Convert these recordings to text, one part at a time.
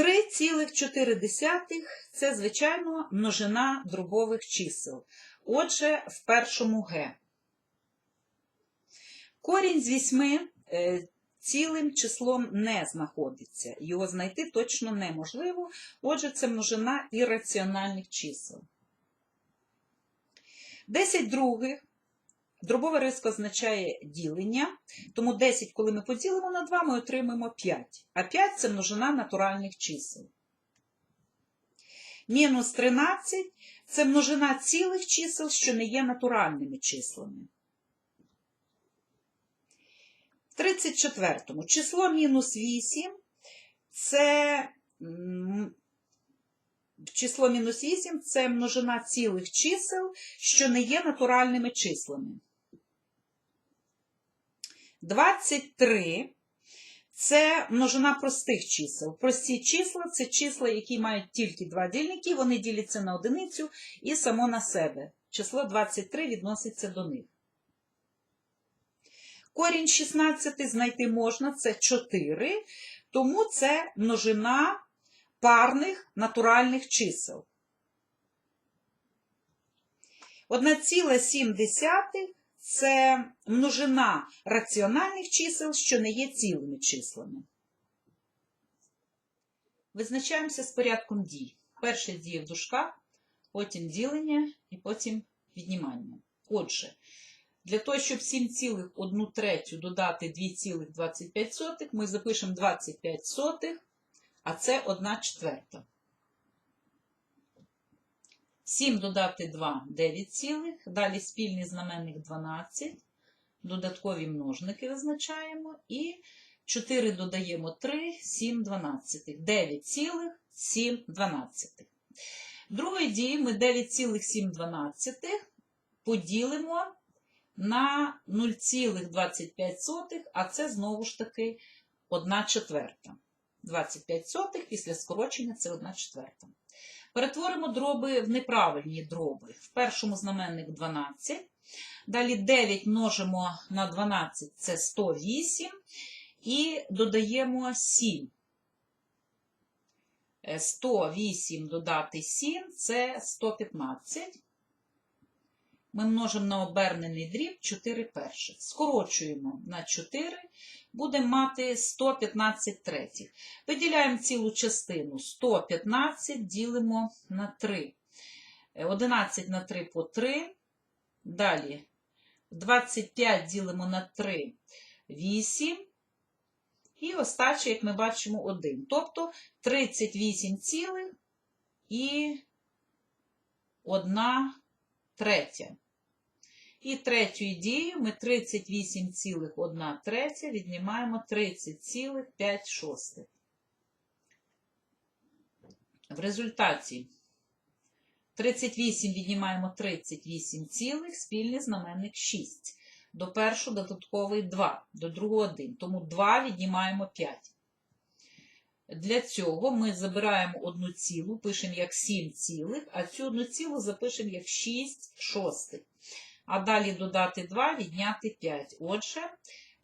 3,4 це, звичайно, множина дробових чисел. Отже, в першому Г. Корінь з 8 е, цілим числом не знаходиться. Його знайти точно неможливо. Отже, це множина ірраціональних чисел. 10 других. Дробова риска означає ділення, тому 10, коли ми поділимо на 2, ми отримаємо 5. А 5 це множина натуральних чисел. Мінус 13 це множина цілих чисел, що не є натуральними числами. В 34-му число мінус 8 це число мінус 8 це множина цілих чисел, що не є натуральними числами. 23 це множина простих чисел. Прості числа це числа, які мають тільки два дільники, вони діляться на одиницю і само на себе. Число 23 відноситься до них. Корінь 16 знайти можна, це 4, тому це множина парних натуральних чисел. 1,7 це множина раціональних чисел, що не є цілими числами. Визначаємося з порядком дій. Перше діє в дужках, потім ділення і потім віднімання. Отже, для того, щоб 7,1 третю додати 2,25, ми запишемо 25 сотих, а це 1 четверта. 7 додати 2 – 9 цілих, далі спільний знаменник 12, додаткові множники визначаємо, і 4 додаємо 3, 7 12. 9 цілих, 7 12. Другої дії ми 9,7 поділимо на 0,25, а це знову ж таки 1 четверта. 25 сотих після скорочення це 1 четверта. Перетворимо дроби в неправильні дроби. В першому знаменник 12. Далі 9 множимо на 12 це 108. І додаємо 7. 108 додати 7 це 115. Ми множимо на обернений дріб 4 перших. Скорочуємо на 4, будемо мати 115 третіх. Виділяємо цілу частину 115, ділимо на 3. 11 на 3 по 3. Далі 25 ділимо на 3, 8. І остача, як ми бачимо, 1. Тобто 38 цілих і 1 третя. І третьою дією ми 38,1 третя віднімаємо 30,5 шостих. В результаті 38 віднімаємо 38 цілих, спільний знаменник 6. До першого додатковий 2, до другого 1. Тому 2 віднімаємо 5. Для цього ми забираємо одну цілу, пишемо як 7 цілих, а цю одну цілу запишемо як 6 шостих. А далі додати 2, відняти 5. Отже,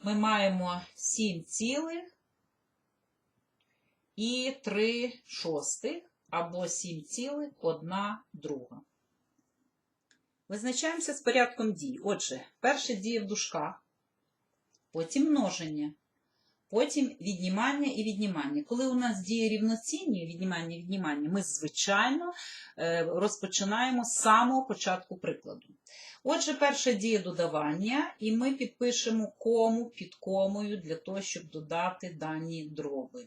ми маємо 7 цілих і 3 шостих, або 7 цілих 1 друга. Визначаємося з порядком дій. Отже, перше діє в дужках, потім множення. Потім віднімання і віднімання. Коли у нас діє рівноцінні віднімання і віднімання, ми, звичайно, е, розпочинаємо з самого початку прикладу. Отже, перша дія додавання, і ми підпишемо кому під комою для того, щоб додати дані дроби.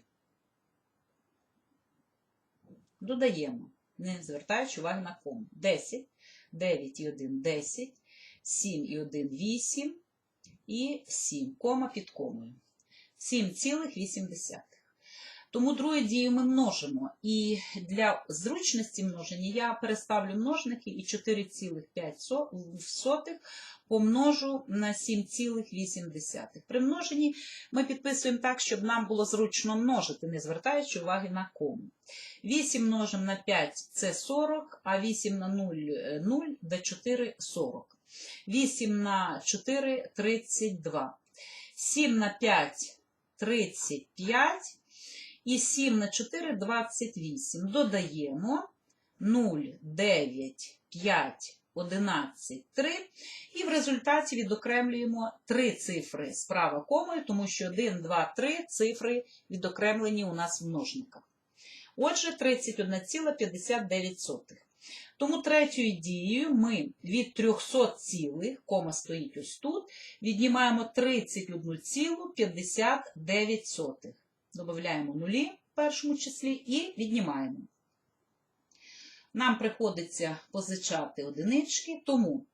Додаємо, не звертаючи уваги на кому. 10, 9 і 1 10, 7 і 1 8 і 7, кома під комою. 7,8. Тому другу дію ми множимо. І для зручності множення я переставлю множники і 4,5 помножу на 7,8. При множенні ми підписуємо так, щоб нам було зручно множити, не звертаючи уваги на кому. 8 множимо на 5 це 40, а 8 на 0 0 до 4 40. 8 на 4 32. 7 на 5 35. І 7 на 4 – 28. Додаємо 0, 9, 5, 11, 3. І в результаті відокремлюємо три цифри справа комою, тому що 1, 2, 3 цифри відокремлені у нас в множниках. Отже, 31,59. Тому третьою дією ми від 300 цілих, кома стоїть ось тут, віднімаємо 31,59. Додаємо нулі в першому числі і віднімаємо. Нам приходиться позичати одинички, тому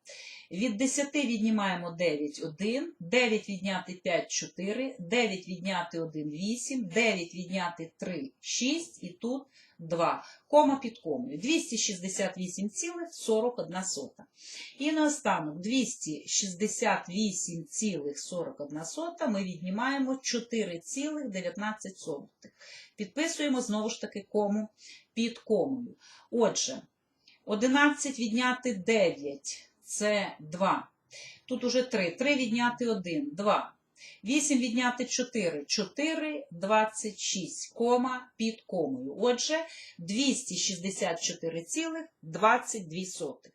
від 10 віднімаємо 9, 1, 9 відняти 5, 4, 9 відняти 1, 8, 9 відняти 3, 6 і тут 2. Кома під комою. 268,41. І наостанок 268,41 ми віднімаємо 4,19. Підписуємо знову ж таки кому під комою. Отже, 11 відняти 9 це 2. Тут уже 3. 3 відняти 1 2. 8 відняти 4 4, 26, кома під комою. Отже, 264,22.